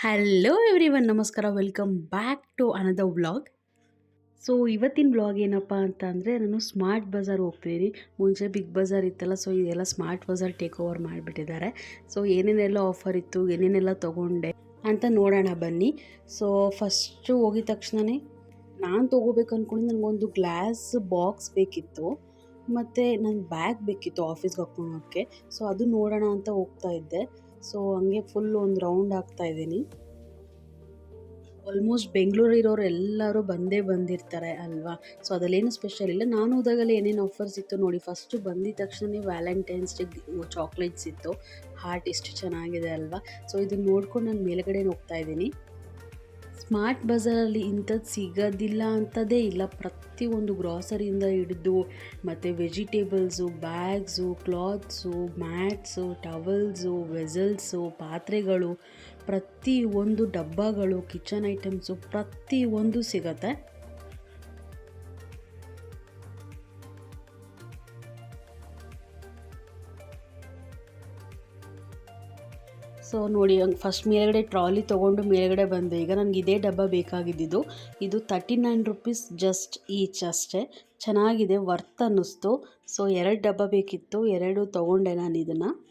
Hello everyone ನಮಸ್ಕಾರ. Welcome back to ಅನದ vlog so ಇವತ್ತಿನ vlog ಏನಪ್ಪ ಅಂತ ಅಂದರೆ ನಾನು ಸ್ಮಾರ್ಟ್ ಬಜಾರ್ ಹೋಗ್ತೀನಿ. ಮುಂಚೆ ಬಿಗ್ ಬಜಾರ್ ಇತ್ತಲ್ಲ ಸೊ ಇದೆಲ್ಲ ಸ್ಮಾರ್ಟ್ ಬಜಾರ್ ಟೇಕ್ ಓವರ್ ಮಾಡಿಬಿಟ್ಟಿದ್ದಾರೆ. ಸೊ ಏನೇನೆಲ್ಲ ಆಫರ್ ಇತ್ತು, ಏನೇನೆಲ್ಲ ತೊಗೊಂಡೆ ಅಂತ ನೋಡೋಣ ಬನ್ನಿ. ಸೊ ಫಸ್ಟು ಹೋಗಿದ ತಕ್ಷಣವೇ ನಾನು ತೊಗೋಬೇಕು ಅಂದ್ಕೊಂಡು ನನಗೊಂದು ಗ್ಲಾಸ್ ಬಾಕ್ಸ್ ಬೇಕಿತ್ತು. ಮತ್ತು ನನ್ನ ಬ್ಯಾಗ್ ಬೇಕಿತ್ತು ಆಫೀಸ್ಗೆ ಹಾಕ್ಕೊಳೋಕ್ಕೆ ಸೊ ಅದು ನೋಡೋಣ ಅಂತ ಹೋಗ್ತಾ ಇದ್ದೆ. ಸೊ ಹಂಗೆ ಫುಲ್ ಒಂದು ರೌಂಡ್ ಆಗ್ತಾ ಇದ್ದೀನಿ. ಆಲ್ಮೋಸ್ಟ್ ಬೆಂಗಳೂರಿರೋರು ಎಲ್ಲರೂ ಬಂದೇ ಬಂದಿರ್ತಾರೆ ಅಲ್ವಾ? ಸೊ ಅದಲ್ಲೇನು ಸ್ಪೆಷಲ್ ಇಲ್ಲ. ನಾನು ಹೋದಾಗಲೇ ಏನೇನು ಆಫರ್ಸ್ ಇತ್ತು ನೋಡಿ ಫಸ್ಟು ಬಂದಿದ ತಕ್ಷಣವೇ ವ್ಯಾಲೆಂಟೈನ್ಸ್ ಡೇ ಚಾಕ್ಲೇಟ್ಸ್ ಇತ್ತು. ಹಾರ್ಟ್ ಎಷ್ಟು ಚೆನ್ನಾಗಿದೆ ಅಲ್ವಾ? ಸೊ ಇದನ್ನ ನೋಡ್ಕೊಂಡು ನಾನು ಮೇಲ್ಗಡೆ ಹೋಗ್ತಾ ಇದ್ದೀನಿ. ಸ್ಮಾರ್ಟ್ ಬಜಾರಲ್ಲಿ ಇಂಥದ್ದು ಸಿಗೋದಿಲ್ಲ ಅಂತದೇ ಇಲ್ಲ. ಪ್ರತಿಯೊಂದು ಗ್ರಾಸರಿಯಿಂದ ಹಿಡಿದು ಮತ್ತು vegetables, bags, clothes, mats, towels, vessels, ಪಾತ್ರೆಗಳು ಪ್ರತಿಯೊಂದು ಡಬ್ಬಗಳು, ಕಿಚನ್ ಐಟಮ್ಸು ಪ್ರತಿಯೊಂದು ಸಿಗತ್ತೆ. ಸೊ ನೋಡಿ, ಹಂಗೆ ಫಸ್ಟ್ ಮೇಲ್ಗಡೆ ಟ್ರಾಲಿ ತೊಗೊಂಡು ಮೇಲ್ಗಡೆ ಬಂದೆ. ಈಗ ನನಗೆ ಇದೇ ಡಬ್ಬ ಬೇಕಾಗಿದ್ದಿದ್ದು. ಇದು thirty nine rupees just each ಅಷ್ಟೇ. ಚೆನ್ನಾಗಿದೆ ವರ್ತ್ ಅನ್ನಿಸ್ತು. ಸೊ ಎರಡು ಡಬ್ಬ ಬೇಕಿತ್ತು. ಎರಡು ತೊಗೊಂಡೆ ನಾನು ಇದನ್ನು.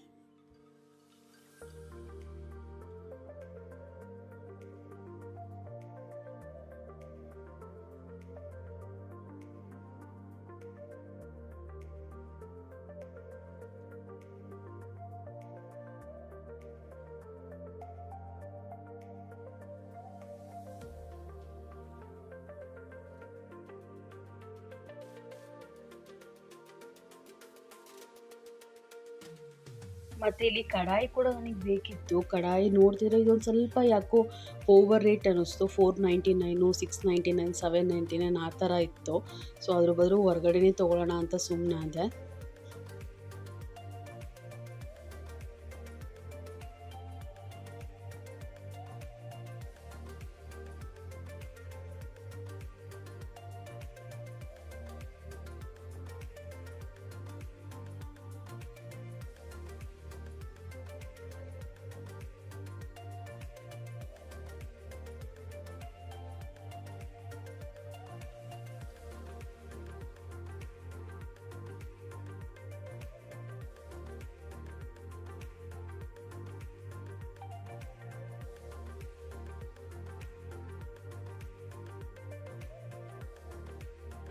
ಮತ್ತು ಇಲ್ಲಿ ಕಡಾಯಿ ಕೂಡ ನನಗೆ ಬೇಕಿತ್ತು. ಕಡಾಯಿ ನೋಡ್ತಿದ್ರೆ ಇದೊಂದು ಸ್ವಲ್ಪ ಯಾಕೋ ಓವರ್ ರೇಟ್ ಅನ್ನಿಸ್ತು. Four ninety nine six ninety nine seven ninety nine ಆ ಥರ ಇತ್ತು. ಸೊ ಅದ್ರ ಬದಲು ಹೊರ್ಗಡೆನೇ ತೊಗೊಳ್ಳೋಣ ಅಂತ ಸುಮ್ಮನೆ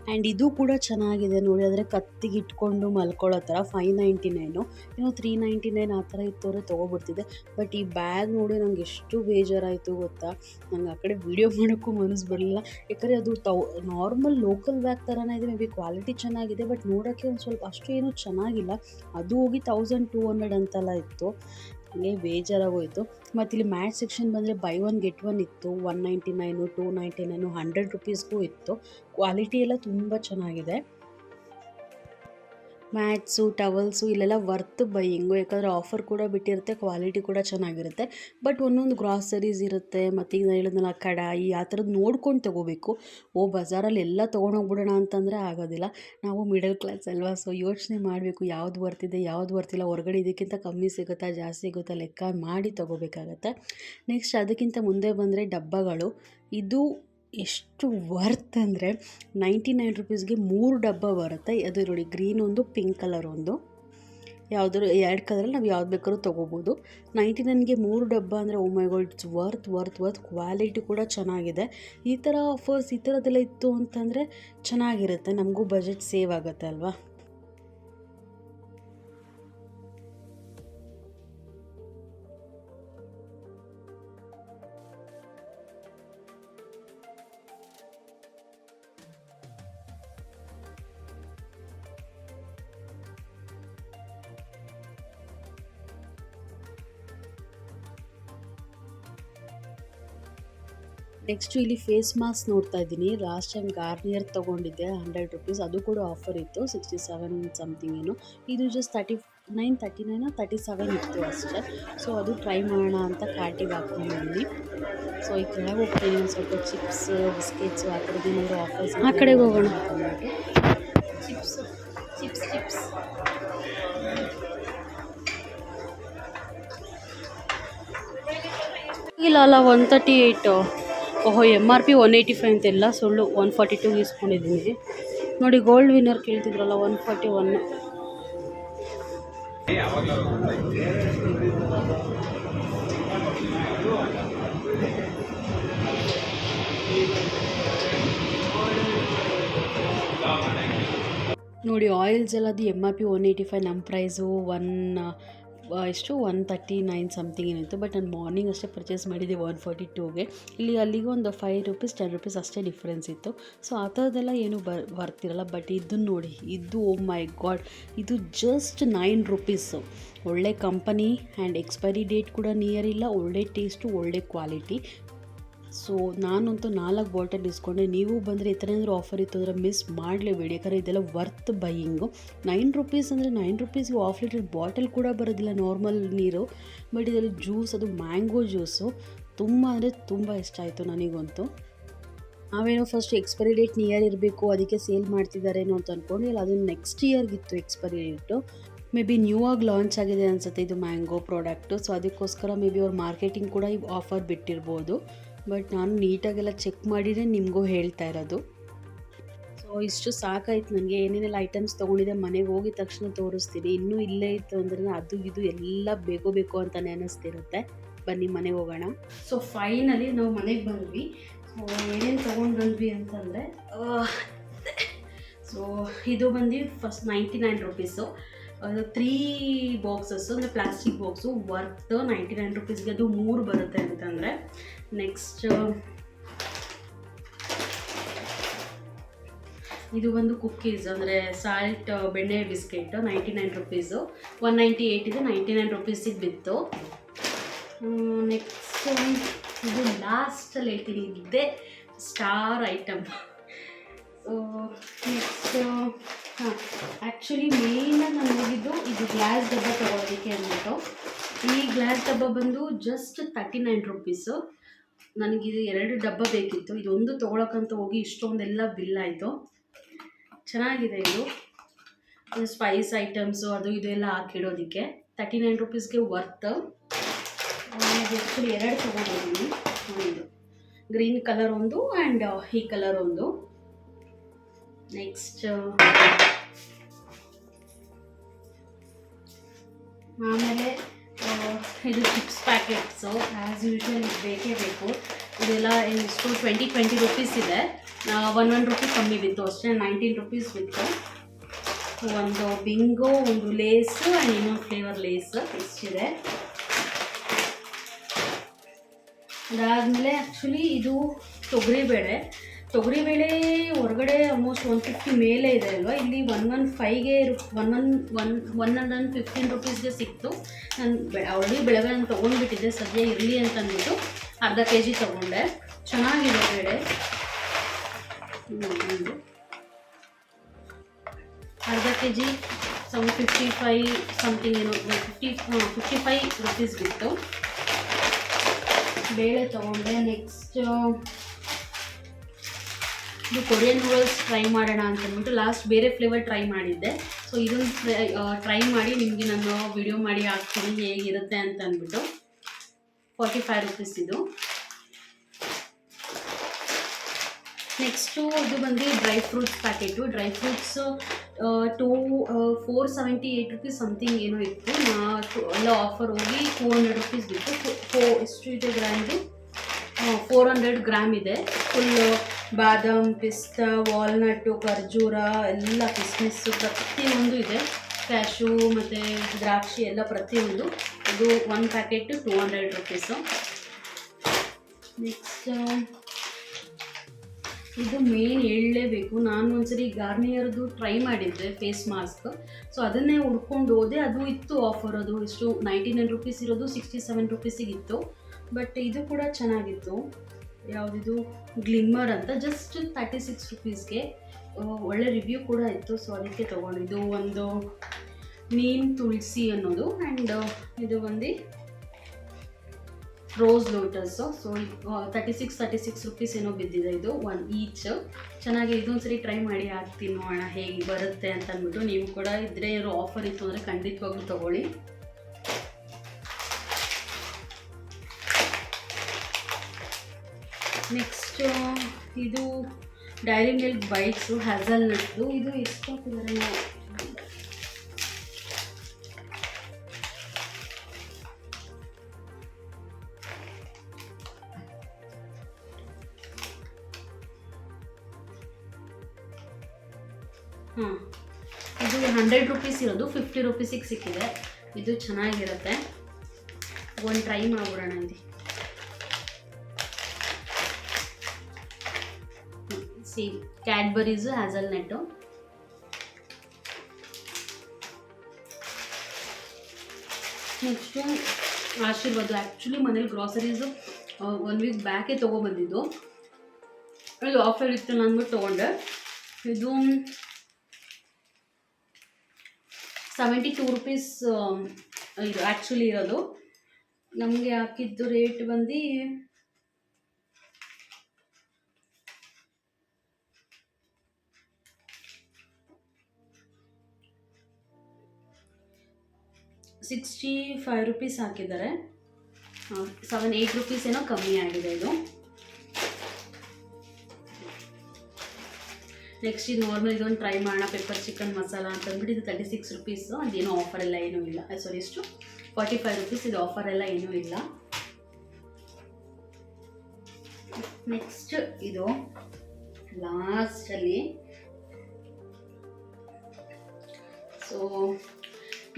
ಆ್ಯಂಡ್ ಇದು ಕೂಡ ಚೆನ್ನಾಗಿದೆ ನೋಡಿ, ಆದರೆ ಕತ್ತಿಗೆ ಇಟ್ಕೊಂಡು ಮಲ್ಕೊಳ್ಳೋ ಥರ ಫೈವ್ ನೈಂಟಿ ನೈನು ಇನ್ನು ತ್ರೀ ನೈಂಟಿ ನೈನ್ ಆ ಥರ ಇತ್ತವ್ರೆ ತೊಗೊಬಿಡ್ತಿದ್ದೆ ಬಟ್ ಈ ಬ್ಯಾಗ್ ನೋಡಿ ನಂಗೆ ಎಷ್ಟು ಬೇಜಾರಾಯಿತು ಗೊತ್ತಾ? ನಂಗೆ ಆ ಕಡೆ ವೀಡಿಯೋ ಮಾಡೋಕ್ಕೂ ಮನಸ್ಸು ಬರಲಿಲ್ಲ. ಯಾಕಂದರೆ ಅದು ತೌ ನಾರ್ಮಲ್ ಲೋಕಲ್ ಬ್ಯಾಗ್ ಥರನೇ ಇದೆ ಮೇ ಬಿ ಕ್ವಾಲಿಟಿ ಚೆನ್ನಾಗಿದೆ ಬಟ್ ನೋಡೋಕ್ಕೆ ಒಂದು ಸ್ವಲ್ಪ ಅಷ್ಟು ಏನೂ ಚೆನ್ನಾಗಿಲ್ಲ. ಅದು ಹೋಗಿ ತೌಸಂಡ್ ಟೂ ಹಂಡ್ರೆಡ್ ಅಂತೆಲ್ಲ ಇತ್ತು. ಬೇಜಾರಾಗೋಯಿತು. ಮತ್ತು ಇಲ್ಲಿ ಮ್ಯಾಟ್ ಸೆಕ್ಷನ್ ಬಂದರೆ ಬೈ ಒನ್ ಗೆಟ್ ಒನ್ ಇತ್ತು. One ninety nine, two ninety nine, hundred ರುಪೀಸ್ಗೂ ಇತ್ತು. ಕ್ವಾಲಿಟಿ ಎಲ್ಲ ತುಂಬ ಚೆನ್ನಾಗಿದೆ. ಮ್ಯಾಟ್ಸು, ಟವಲ್ಸು ಇಲ್ಲೆಲ್ಲ ವರ್ತ್ ಬೈಯಿಂಗು ಯಾಕಂದರೆ ಆಫರ್ ಕೂಡ ಬಿಟ್ಟಿರುತ್ತೆ, ಕ್ವಾಲಿಟಿ ಕೂಡ ಚೆನ್ನಾಗಿರುತ್ತೆ. ಬಟ್ ಒಂದೊಂದು ಗ್ರಾಸರೀಸ್ ಇರುತ್ತೆ, ಮತ್ತು ಈಗ ನಾನು ಹೇಳಿದ್ನಲ್ಲ, ಕಡಾಯಿ, ಆ ಥರದ್ದು ನೋಡ್ಕೊಂಡು ತೊಗೋಬೇಕು. ಓ, ಬಜಾರಲ್ಲಿ ಎಲ್ಲ ತೊಗೊಂಡೋಗ್ಬಿಡೋಣ ಅಂತಂದರೆ ಆಗೋದಿಲ್ಲ. ನಾವು ಮಿಡಲ್ ಕ್ಲಾಸ್ ಅಲ್ವಾ, ಸೊ ಯೋಚನೆ ಮಾಡಬೇಕು, ಯಾವ್ದು ಬರ್ತಿದೆ ಯಾವ್ದು ಬರ್ತಿಲ್ಲ ಹೊರಗಡೆ ಇದಕ್ಕಿಂತ ಕಮ್ಮಿ ಸಿಗುತ್ತಾ, ಜಾಸ್ತಿ ಸಿಗುತ್ತಾ, ಲೆಕ್ಕ ಮಾಡಿ ತೊಗೋಬೇಕಾಗತ್ತೆ. ನೆಕ್ಸ್ಟ್ ಅದಕ್ಕಿಂತ ಮುಂದೆ ಬಂದರೆ ಡಬ್ಬಗಳು. ಇದು ಎಷ್ಟು ವರ್ತ್ ಅಂದರೆ ನೈಂಟಿ ನೈನ್ ರುಪೀಸ್ಗೆ ಮೂರು ಡಬ್ಬ ಬರುತ್ತೆ. ಅದು ನೋಡಿ, ಗ್ರೀನ್ ಒಂದು, ಪಿಂಕ್ ಕಲರ್ ಒಂದು. ಯಾವುದಾದ್ರು ಎರಡು ಕಲರಲ್ಲಿ ನಾವು ಯಾವ್ದು ಬೇಕಾದ್ರೂ ತೊಗೋಬೋದು. ನೈಂಟಿ ನೈನ್ಗೆ ಮೂರು ಡಬ್ಬ ಅಂದರೆ ಓ my god it's worth worth worth quality ಕೂಡ ಚೆನ್ನಾಗಿದೆ. ಈ ಥರ ಆಫರ್ಸ್ ಈ ಥರದ್ದೆಲ್ಲ ಇತ್ತು ಅಂತಂದರೆ ಚೆನ್ನಾಗಿರುತ್ತೆ. ನಮಗೂ ಬಜೆಟ್ ಸೇವ್ ಆಗುತ್ತೆ ಅಲ್ವಾ? ನೆಕ್ಸ್ಟು ಇಲ್ಲಿ ಫೇಸ್ ಮಾಸ್ಕ್ ನೋಡ್ತಾ ಇದ್ದೀನಿ. ಲಾಸ್ಟ್ ಟೈಮ್ ಗಾರ್ನಿಯರ್ ತೊಗೊಂಡಿದ್ದೆ ಹಂಡ್ರೆಡ್ ರುಪೀಸ್ ಅದು ಕೂಡ ಆಫರ್ ಇತ್ತು ಸಿಕ್ಸ್ಟಿ ಸೆವೆನ್ ಸಮಥಿಂಗ್ ಏನು. ಇದು just thirty nine thirty nine thirty seven ಇತ್ತು ಅಷ್ಟೇ. ಸೊ ಅದು ಟ್ರೈ ಮಾಡೋಣ ಅಂತ ಕಾರ್ಟಿಗೆ ಹಾಕ್ಕೊಂಡಿದ್ದೀನಿ ಸೊ ಈ ಕಡೆ ಹೋಗ್ತೀನಿ ಸ್ವಲ್ಪ ಚಿಪ್ಸ್ ಬಿಸ್ಕೆಟ್ಸು ಆ ಥರದ್ದು ಏನಾದರೂ ಆಫರ್ಸ್ ಆ ಕಡೆಗೆ ಹೋಗೋಣ. ಚಿಪ್ಸ್ ಚಿಪ್ಸ್ ಚಿಪ್ಸ್ ಇಲ್ಲ ಅಲ್ಲ ಒನ್ ತರ್ಟಿ ಏಯ್ಟು ಓಹೋ M R P one eighty five ಅಂತೆಲ್ಲ ಸುಳ್ಳು ಒನ್ ಫಾರ್ಟಿ ಟೂಗೆ ಇಸ್ಕೊಂಡಿದ್ದೀನಿ ನೋಡಿ ಗೋಲ್ಡ್ ವಿನ್ನರ್ ಕೇಳ್ತಿದ್ರಲ್ಲ ಒನ್ ಫಾರ್ಟಿ ಒನ್ ನೋಡಿ ಆಯಿಲ್ಸ್ ಎಲ್ಲ, ಅದು M R P one eighty five ನಮ್ಮ ಪ್ರೈಸು ಒನ್ ಎಷ್ಟು ಒನ್ ತರ್ಟಿ ನೈನ್ ಸಮಥಿಂಗ್ ಏನಿತ್ತು ಬಟ್ ನಾನು ಮಾರ್ನಿಂಗ್ ಅಷ್ಟೇ ಪರ್ಚೇಸ್ ಮಾಡಿದ್ದೆ ಒನ್ ಫಾರ್ಟಿ ಟೂಗೆ ಇಲ್ಲಿ ಅಲ್ಲಿಗೆ ಒಂದು ಫೈವ್ ರುಪೀಸ್ ಟೆನ್ ರುಪೀಸ್ ಅಷ್ಟೇ ಡಿಫ್ರೆನ್ಸ್ ಇತ್ತು. ಸೊ ಆ ಥರದ್ದೆಲ್ಲ ಏನು ಬರ್ ಬರ್ತಿರಲ್ಲ ಬಟ್ ಇದನ್ನು ನೋಡಿ, ಇದು ಓ ಮೈ ಗಾಡ್ ಇದು ಜಸ್ಟ್ ನೈನ್ ರುಪೀಸು ಒಳ್ಳೆ ಕಂಪನಿ ಆ್ಯಂಡ್ ಎಕ್ಸ್ಪೈರಿ ಡೇಟ್ ಕೂಡ ನಿಯರ್ ಇಲ್ಲ, ಒಳ್ಳೆ ಟೇಸ್ಟು ಒಳ್ಳೆ ಕ್ವಾಲಿಟಿ ಸೊ ನಾನಂತೂ ನಾಲ್ಕು ಬಾಟಲ್ ಇಸ್ಕೊಂಡೆ. ನೀವು ಬಂದರೆ ಈ ಥರ ಏನಾದರೂ ಆಫರ್ ಇತ್ತು ಅಂದರೆ ಮಿಸ್ ಮಾಡಲೇಬೇಡಿ. ಯಾಕಂದರೆ ಇದೆಲ್ಲ ವರ್ತ್ ಬೈಯಿಂಗು ನೈನ್ ರುಪೀಸ್ ಅಂದರೆ ನೈನ್ ರುಪೀಸ್ಗೆ ಆಫ್ ಲೀಟರ್ ಬಾಟಲ್ ಕೂಡ ಬರೋದಿಲ್ಲ ನಾರ್ಮಲ್ ನೀರು. ಬಟ್ ಇದರಲ್ಲಿ ಜ್ಯೂಸ್ ಅದು ಮ್ಯಾಂಗೋ ಜ್ಯೂಸು ತುಂಬ ಅಂದರೆ ತುಂಬ ಇಷ್ಟ ಆಯಿತು ನನಗಂತೂ. ನಾವೇನೋ ಫಸ್ಟ್ ಎಕ್ಸ್ಪೈರಿ ಡೇಟ್ ನಿಯರ್ ಇರಬೇಕು, ಅದಕ್ಕೆ ಸೇಲ್ ಮಾಡ್ತಿದ್ದಾರೇನೋ ಅಂತ ಅಂದ್ಕೊಂಡು ಇಲ್ಲ, ಅದು ನೆಕ್ಸ್ಟ್ ಇಯರ್ಗಿತ್ತು expiry date maybe new ಆಗಿ ಲಾಂಚ್ ಆಗಿದೆ ಅನಿಸುತ್ತೆ ಇದು ಮ್ಯಾಂಗೋ ಪ್ರಾಡಕ್ಟು ಸೊ ಅದಕ್ಕೋಸ್ಕರ ಮೇ ಬಿ ಅವ್ರು ಮಾರ್ಕೆಟಿಂಗ್ ಕೂಡ ಈ ಆಫರ್ ಬಿಟ್ಟಿರ್ಬೋದು. ಬಟ್ ನಾನು ನೀಟಾಗೆಲ್ಲ ಚೆಕ್ ಮಾಡಿನೇ ನಿಮಗೂ ಹೇಳ್ತಾ ಇರೋದು. ಸೊ ಇಷ್ಟು ಸಾಕಾಯ್ತು ನನಗೆ. ಏನೇನೆಲ್ಲ ಐಟಮ್ಸ್ ತೊಗೊಂಡಿದ್ದೆ, ಮನೆಗೆ ಹೋಗಿದ ತಕ್ಷಣ ತೋರಿಸ್ತೀನಿ. ಇನ್ನೂ ಇಲ್ಲೇ ಇತ್ತು ಅಂದ್ರೆ ಅದು ಇದು ಎಲ್ಲ ಬೇಕೋ ಬೇಕು ಅಂತಲೇ ಅನ್ನಿಸ್ತಿರುತ್ತೆ ಬನ್ನಿ, ಮನೆಗೆ ಹೋಗೋಣ. ಸೊ ಫೈನಲಿ ನಾವು ಮನೆಗೆ ಬಂದ್ವಿ. ಸೊ ಏನೇನು ತೊಗೊಂಡು ಬಂದ್ವಿ ಅಂತಂದರೆ ಸೊ ಇದು ಬಂದು first ninety nine rupees three boxes ಅಂದರೆ plastic box worth ninety nine ರುಪೀಸ್ಗೆ ಅದು ಮೂರು ಬರುತ್ತೆ ಅಂತಂದರೆ ನೆಕ್ಸ್ಟ್ ಇದು ಒಂದು ಕುಕ್ಕೀಸ್ ಅಂದರೆ ಸಾಲ್ಟ್ ಬೆಣ್ಣೆ biscuit ninety nine rupees one ninety eight ಇದೆ ನೈಂಟಿ ನೈನ್ ರುಪೀಸಿಗೆ ಬಿತ್ತು ನೆಕ್ಸ್ಟ್ ಇದು ಲಾಸ್ಟಲ್ಲಿ ಹೇಳ್ತೀನಿ, ಇದೇ ಸ್ಟಾರ್ ಐಟಮ್ ನೆಕ್ಸ್ಟ್ ಹಾಂ ಆ್ಯಕ್ಚುಲಿ ಇದು ಗ್ಲಾಸ್ ಡಬ್ಬ ತೊಗೊಳೋದಕ್ಕೆ ಅಂದ್ಬಿಟ್ಟು. ಈ ಗ್ಲಾಸ್ ಡಬ್ಬ ಬಂದು ಜಸ್ಟ್ ತರ್ಟಿ ನೈನ್ ರುಪೀಸು ನನಗಿದು ಎರಡು ಡಬ್ಬ ಬೇಕಿತ್ತು. ಇದೊಂದು ತೊಗೊಳಕ್ಕಂತ ಹೋಗಿ ಇಷ್ಟೊಂದೆಲ್ಲ ಬಿಲ್ ಆಯಿತು. ಚೆನ್ನಾಗಿದೆ ಇದು. ಇದು ಸ್ಪೈಸ್ ಐಟಮ್ಸು ಅದು ಇದು ಎಲ್ಲ ಹಾಕಿಡೋದಕ್ಕೆ. ತರ್ಟಿ ನೈನ್ ರುಪೀಸ್ಗೆ ವರ್ತ್ ಆಮೇಲೆ ಎರಡು ತೊಗೊಂಡಿದ್ದೀನಿ. ಒಂದು ಗ್ರೀನ್ ಕಲರ್ ಒಂದು ಆ್ಯಂಡ್ ಈ ಕಲರ್ ಒಂದು. ನೆಕ್ಸ್ಟ್ ಆಮೇಲೆ ಇದು ಚಿಪ್ಸ್ ಪ್ಯಾಕೆಟ್ಸು ಆ್ಯಸ್ ಯೂಶ್ವಲ್ ಇದು ಬೇಕೇ ಬೇಕು. ಇದೆಲ್ಲ ಎಷ್ಟು ಟ್ವೆಂಟಿ ಟ್ವೆಂಟಿ ರುಪೀಸ್ ಇದೆ. ಒನ್ ಒನ್ ರುಪೀಸ್ ಕಮ್ಮಿ ಬಿತ್ತು. ಅಷ್ಟೇ ನೈನ್ಟೀನ್ ರುಪೀಸ್ ಬಿತ್ತು. ಒಂದು ಬಿಂಗೋ ಒಂದು ಲೇಸು ಆ್ಯಂಡ್ ಇನ್ನೊಂದು ಫ್ಲೇವರ್ ಲೇಸ್ ಇಷ್ಟಿದೆ. ಅದಾದಮೇಲೆ ಆ್ಯಕ್ಚುಲಿ ಇದು ತೊಗರಿಬೇಳೆ. ತೊಗರಿಬೇಳೆ ಹೊರಗಡೆ ಆಲ್ಮೋಸ್ಟ್ ಒನ್ ಫಿಫ್ಟಿ ಮೇಲೆ ಇದೆ ಅಲ್ವಾ? ಇಲ್ಲಿ one one ಫೈವ್ಗೆ one one one one hundred fifteen ರುಪೀಸ್ಗೆ ಸಿಕ್ತು. ನಾನು ಅವಳಿ ಬೆಳಗ್ಗೆ ನಾನು ತೊಗೊಂಡ್ಬಿಟ್ಟಿದ್ದೆ, ಸದ್ಯ ಇರಲಿ ಅಂತ ಅಂದ್ಬಿಟ್ಟು ಅರ್ಧ ಕೆ ಜಿ ತೊಗೊಂಡೆ. ಚೆನ್ನಾಗಿದೆ ಬೇಳೆ. ಅರ್ಧ K G some fifty five something ಏನೋ ಫಿಫ್ಟಿ ಫಿಫ್ಟಿ ಫೈ ರುಪೀಸ್ ಬಿತ್ತು. ಬೇಳೆ ತೊಗೊಂಡೆ ನೆಕ್ಸ್ಟ್ ಇದು ಕೊರಿಯನ್ ನೂಡಲ್ಸ್ ಟ್ರೈ ಮಾಡೋಣ ಅಂತ ಅಂದ್ಬಿಟ್ಟು ಲಾಸ್ಟ್ ಬೇರೆ ಫ್ಲೇವರ್ ಟ್ರೈ ಮಾಡಿದ್ದೆ. ಸೊ ಇದೊಂದು ಟ್ರೈ ಮಾಡಿ ನಿಮಗೆ ನಾನು ವಿಡಿಯೋ ಮಾಡಿ ಹಾಕ್ತೀನಿ ಹೇಗಿರುತ್ತೆ ಅಂತ ಅಂದ್ಬಿಟ್ಟು. ಫಾರ್ಟಿ ಫೈವ್ ರುಪೀಸ್ ಇದು. ನೆಕ್ಸ್ಟು ಇದು ಬಂದು dry fruits packet dry fruits two four seventy eight rupees something ಏನೋ ಇತ್ತು. ನಾ ಎಲ್ಲ ಆಫರ್ ಹೋಗಿ ಟೂ ಹಂಡ್ರೆಡ್ ರುಪೀಸ್ ಬಿತ್ತು ಫೋ ಎಷ್ಟು ಇದೆ ಗ್ರಾಮ್ದು ಫೋರ್ ಹಂಡ್ರೆಡ್ ಗ್ರಾಮ್ ಇದೆ. ಫುಲ್ಲು ಬಾದಾಮ್ ಪಿಸ್ತಾ, ವಾಲ್ನಟ್ಟು, ಖರ್ಜೂರ ಎಲ್ಲ ಕಿಸ್ಮಿಸ್ಸು ಪ್ರತಿಯೊಂದು ಇದೆ. ಕ್ಯಾಶು ಮತ್ತು ದ್ರಾಕ್ಷಿ ಎಲ್ಲ ಪ್ರತಿಯೊಂದು. ಇದು one packet two hundred rupees next ಇದು ಮೇನ್ ಹೇಳಲೇಬೇಕು. ನಾನು ಒಂದ್ಸರಿ ಗಾರ್ನಿಯರ್ದು ಟ್ರೈ ಮಾಡಿದ್ದೆ ಫೇಸ್ ಮಾಸ್ಕ್ ಸೊ ಅದನ್ನೇ ಹುಡ್ಕೊಂಡು ಹೋದೆ. ಅದು ಇತ್ತು ಆಫರ್ ಅದು. ಇಷ್ಟು ನೈಂಟಿ ನೈನ್ ರುಪೀಸ್ ಇರೋದು ಸಿಕ್ಸ್ಟಿ ಸೆವೆನ್ ರುಪೀಸಿಗೆ ಇತ್ತು. ಬಟ್ ಇದು ಕೂಡ ಚೆನ್ನಾಗಿತ್ತು. ಯಾವುದಿದು ಗ್ಲಿಮ್ಮರ್ ಅಂತ ಜಸ್ಟ್ ತರ್ಟಿ ಸಿಕ್ಸ್ ರುಪೀಸ್ಗೆ ಒಳ್ಳೆ ರಿವ್ಯೂ ಕೂಡ ಇತ್ತು. ಸೊ ಅದಕ್ಕೆ ತೊಗೊಂಡಿದ್ದು ಒಂದು ನೀಮ್ ತುಳಸಿ ಅನ್ನೋದು ಆ್ಯಂಡ್ ಇದು ಬಂದು rose Lotus so thirty six thirty six rupees ಏನೋ ಬಿದ್ದಿದೆ ಇದು ಒನ್ ಈಚ್ ಚೆನ್ನಾಗಿ ಇದೊಂದು ಸರಿ ಟ್ರೈ ಮಾಡಿ ಹಾಕ್ತೀನಿ ನೋಡೋಣ ಹೇಗೆ ಬರುತ್ತೆ ಅಂತ ಅಂದ್ಬಿಟ್ಟು ನೀವು ಕೂಡ ಇದ್ರೆ ಏನೋ ಆಫರ್ ಇತ್ತು ಅಂದರೆ ಖಂಡಿತವಾಗ್ಲೂ ತೊಗೊಳ್ಳಿ. ನೆಕ್ಸ್ಟ್ ಇದು dairy milk bites hazel nut ಇದು ಎಷ್ಟು ಹಾಕಿದ್ದಾರೆ ಹಾಂ ಇದು ಹಂಡ್ರೆಡ್ ರುಪೀಸ್ ಇರೋದು ಫಿಫ್ಟಿ ರುಪೀಸಿಗೆ ಸಿಕ್ಕಿದೆ. ಇದು ಚೆನ್ನಾಗಿರುತ್ತೆ. ಒಂದು ಟ್ರೈ ಮಾಡ್ಬಿಡೋಣ ಅಂದಿ C Cadbury's hazelnut next Aashirvaad actually ಮನೇಲಿ ಗ್ರಾಸರೀಸು ಒನ್ ವೀಕ್ ಬ್ಯಾಕೇ ತೊಗೊಬಂದಿದ್ದು ಇದು ಆಫರ್ ಇತ್ತು ಅಂದ್ಬಿಟ್ಟು ತೊಗೊಂಡೆ ಇದು ಸೆವೆಂಟಿ ಟೂ ರುಪೀಸ್ ಇದು ಆ್ಯಕ್ಚುಲಿ ಇರೋದು ನಮಗೆ ಹಾಕಿದ್ದು ರೇಟ್ ಬಂದು ಸಿಕ್ಸ್ಟಿ ಫೈವ್ ರುಪೀಸ್ ಹಾಕಿದ್ದಾರೆ ಸೆವೆನ್ ಏಯ್ಟ್ ರುಪೀಸ್ ಏನೋ ಕಮ್ಮಿ ಆಗಿದೆ ಇದು. ನೆಕ್ಸ್ಟ್ ಇದು ನಾರ್ಮಲ್ ಇದೊಂದು ಟ್ರೈ ಮಾಡೋಣ. ಪೆಪ್ಪರ್ ಚಿಕನ್ ಮಸಾಲ ಅಂತಂದ್ಬಿಟ್ಟು ಇದು ತರ್ಟಿ ಸಿಕ್ಸ್ ರುಪೀಸು ಅದೇನೋ ಆಫರ್ ಎಲ್ಲ ಏನೂ ಇಲ್ಲ. ಸಾರಿ ಎಷ್ಟು? ಫಾರ್ಟಿ ಫೈವ್ ರುಪೀಸ್ ಇದು ಆಫರ್ ಎಲ್ಲ ಏನೂ ಇಲ್ಲ. ನೆಕ್ಸ್ಟ್ ಇದು ಲಾಸ್ಟಲ್ಲಿ ಸೊ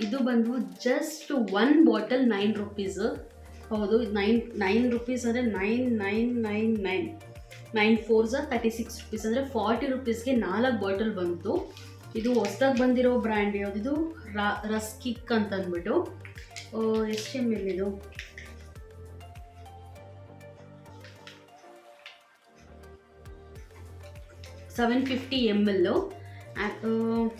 ಇದು ಬಂದು just one bottle nine rupees ಹೌದು ನೈನ್ ನೈನ್ ರುಪೀಸ್ ಅಂದರೆ nine nine nine nine nine fours thirty six rupees ಅಂದರೆ ಫಾರ್ಟಿ ರುಪೀಸ್ಗೆ ನಾಲ್ಕು ಬಾಟಲ್ ಬಂತು. ಇದು ಹೊಸ್ದಾಗಿ ಬಂದಿರೋ ಬ್ರ್ಯಾಂಡ್ ಯಾವುದಿದು ರಸ್ ರಸ್ಕಿಕ್ ಅಂತ ಅಂದ್ಬಿಟ್ಟು. ಎಷ್ಟು ಎಂ ಎಲ್ ಇದು? Seven fifty M L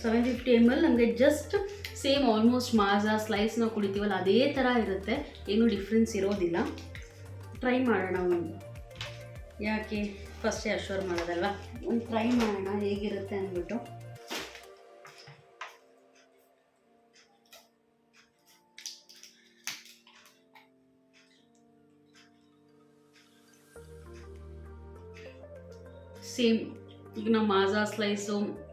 seven fifty M L ನಮಗೆ ಜಸ್ಟ್ ಸೇಮ್ ಆಲ್ಮೋಸ್ಟ್ ಮಾಜಾ ಸ್ಲೈಸ್ನ ಕುಡಿತೀವಲ್ಲ ಅದೇ ಥರ ಇರುತ್ತೆ. ಏನೂ ಡಿಫ್ರೆನ್ಸ್ ಇರೋದಿಲ್ಲ. ಟ್ರೈ ಮಾಡೋಣ ಒಂದು. ಯಾಕೆ? ಫಸ್ಟೇ ಅಶ್ಯೂರ್ ಮಾಡೋದಲ್ವ? ಒಂದು ಟ್ರೈ ಮಾಡೋಣ ಹೇಗಿರುತ್ತೆ ಅಂದ್ಬಿಟ್ಟು. ಸೇಮ್ ಈಗ ನಾವು ಮಾಜಾ ಸ್ಲೈಸು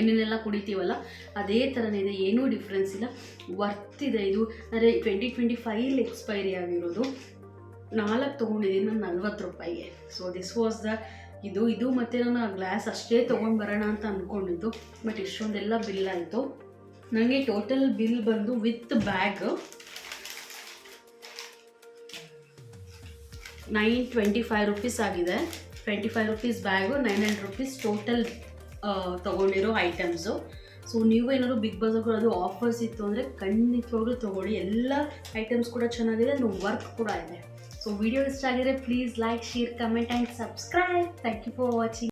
ಏನೇನೆಲ್ಲ ಕುಡಿತೀವಲ್ಲ, ಅದೇ ಥರನೇ ಇದೆ, ಏನೂ ಡಿಫ್ರೆನ್ಸ್ ಇಲ್ಲ. ವರ್ತ್ ಇದೆ ಇದು. ಅಂದರೆ ಟ್ವೆಂಟಿ ಟ್ವೆಂಟಿ ಫೈಲ್ ಎಕ್ಸ್ಪೈರಿ ಆಗಿರೋದು. ನಾಲ್ಕು ತೊಗೊಂಡಿದ್ದೀನಿ, ನಾನು ನಲ್ವತ್ತು ರೂಪಾಯಿಗೆ. ಸೊ ದಿಸ್ ವಾಸ್ ದ ಇದು ಇದು ಮತ್ತು ನಾನು ಆ ಗ್ಲಾಸ್ ಅಷ್ಟೇ ತೊಗೊಂಡು ಬರೋಣ ಅಂತ ಅಂದ್ಕೊಂಡಿದ್ದು ಬಟ್ ಇಷ್ಟೊಂದೆಲ್ಲ ಬಿಲ್ ಆಯಿತು. ನನಗೆ ಟೋಟಲ್ ಬಿಲ್ ಬಂದು with bag nine twenty five rupees ಆಗಿದೆ. Twenty five rupees bag nine hundred rupees total ತೊಗೊಂಡಿರೋ items so ನೀವು ಏನಾದರೂ ಬಿಗ್ ಬಜಾರ್ ಅದು ಆಫರ್ಸ್ ಇತ್ತು ಅಂದರೆ ಖಂಡಿತವಾಗ್ಲೂ ತೊಗೊಳ್ಳಿ. ಎಲ್ಲ ಐಟಮ್ಸ್ ಕೂಡ ಚೆನ್ನಾಗಿದೆ ಅದು ವರ್ಕ್ ಕೂಡ ಇದೆ. ಸೊ ವಿಡಿಯೋ ಇಷ್ಟ ಆಗಿದ್ರೆ please like share comment and subscribe thank you for watching